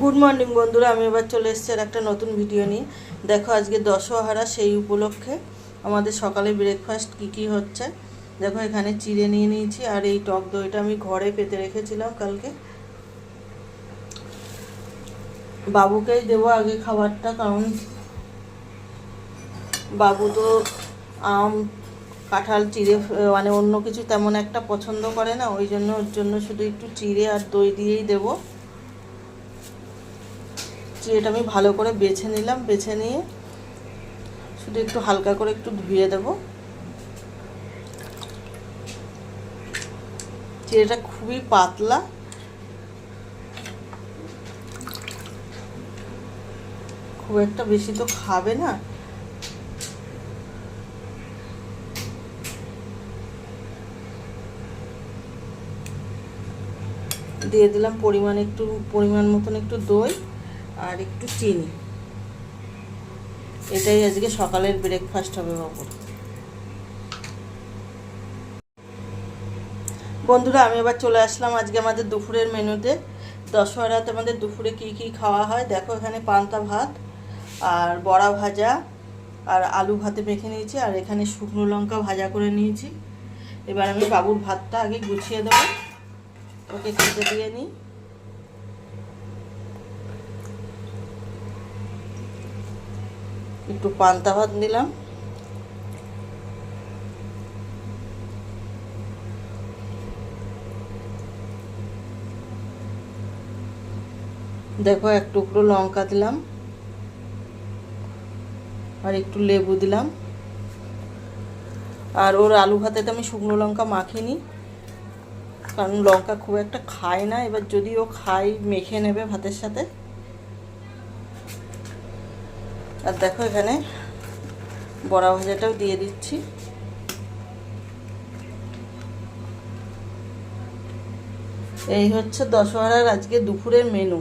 Good morning বন্ধুরা। আমি এবার চলে এসেছি আর একটা নতুন ভিডিও নিয়ে। দেখো, আজকে দশহারা সেই উপলক্ষে আমাদের সকালে ব্রেকফাস্ট কি কি হচ্ছে। দেখো, এখানে চিড়ে নিয়ে নিয়েছি আর এই টক দইটা আমি ঘরে পেতে রেখেছিলাম কালকে। বাবুকেই দেবো আগে খাবারটা, কারণ বাবু তো আম, কাঁঠাল, চিড়ে মানে অন্য কিছু তেমন একটা পছন্দ করে না। ওই জন্য, ওর জন্য শুধু একটু চিড়ে আর দই দিয়েই দেবো। চিড়েটা আমি ভালো করে বেছে নিলাম, বেছে নিয়ে শুধু একটু হালকা করে একটু ধুয়ে দেব। চিড়েটা খুবই পাতলা। খুব একটা বেশি তো খাবে না। দিয়ে দিলাম পরিমাণ একটু, পরিমাণ মতন একটু দই। আর একটু চিনি। এটাই আজকে সকালের ব্রেকফাস্ট হবে বাবুর বন্ধুরা, আমি এবার চলে আসলাম আজকে আমাদের দুপুরের মেনুতে। দশহরাতে আমাদের দুপুরে কি কি খাওয়া হয়, দেখো এখানে পান্তা ভাত আর বড়া ভাজা আর আলু ভাতে মেখে নিয়েছি আর এখানে শুকনো লঙ্কা ভাজা করে নিয়েছি। এবার আমি বাবুর ভাতটা আগে গুছিয়ে দেবো। ওকে খেতে দিয়ে নিই। একটু পান্তা ভাত দিলাম দেখো এক টুকরো লঙ্কা দিলাম। আর একটু লেবু দিলাম। আর ওর আলু ভাতে তো আমি শুকনো লঙ্কা মাখিনি। কারণ লঙ্কা খুব একটা খায় না। এবার যদি ও খায়, মেখে নেবে ভাতের সাথে। আর দেখো এখানে বড়া ভাজাটাও দিয়ে দিচ্ছি। এই হচ্ছে দশহরার আজকে দুপুরের মেনু